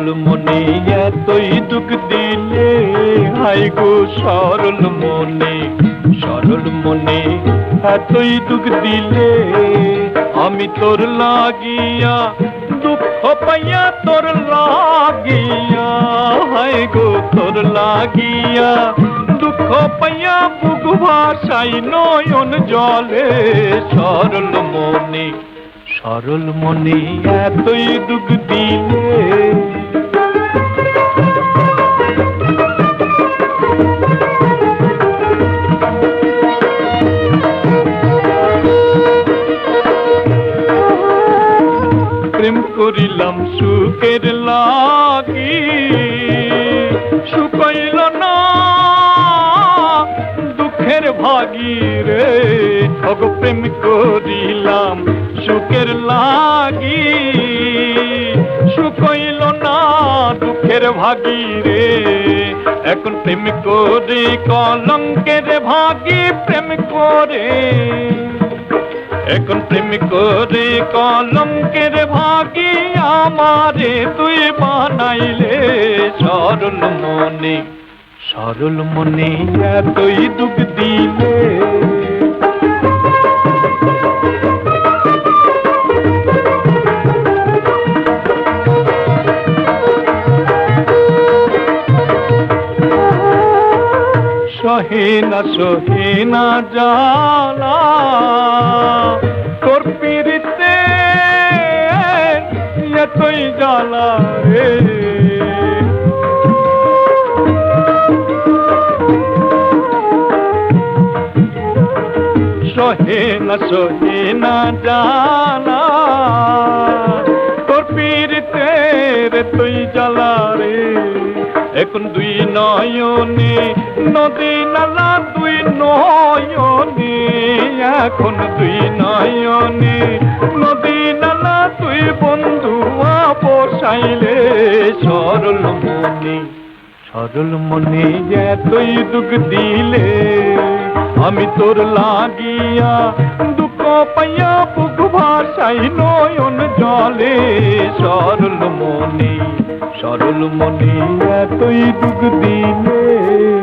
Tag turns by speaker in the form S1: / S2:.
S1: মনে এতই দুঃখ দিলে। হাই গো, সরল মনে সরল মনে এতই দুঃখ দিলে। আমি তোর লাগিয়া, দুঃখ পাইয়া তোর লাগিয়া। হাই গো, তোর লাগিয়া, দুঃখ পাইয়া বুক ভাষাই নয়ন জলে। সরল মনে সরল মনে এতই দুঃখ দিলে। প্রেম করিলাম সুখের লাগি। সুকইল না দুঃখের ভাগি রে অগ, প্রেম করিলাম সুখের লাগি। সুকইল না দুঃখের ভাগি রে এখন প্রেম করে, কলঙ্কের ভাগি প্রেম করে। এখন প্রেম করে কলঙ্কের ভাগি আমারে তুই বানাইলে। সরল মনে সরল মনে এতই দুঃখ দিলে। সহে না জালা। তোর পিড়িতে এতই জ্বালা রে। সহে না না জালা। তোর পিড়িতে রে তুই জ্বালা রে। এখন দুই নয়নে, নদী নালা দুই নয়নে, এখন দুই নয়নে, নদী নালা তুই বন্ধু বসাইলে সরল মনে সরল মনে এতই দুঃখ দিলে, আমি তোর লাগিয়া দুঃখ পাইয়া বুক ভাষাই নয়ন জলে, সরল মনে। সরল মনে এতই দুঃখ দিলে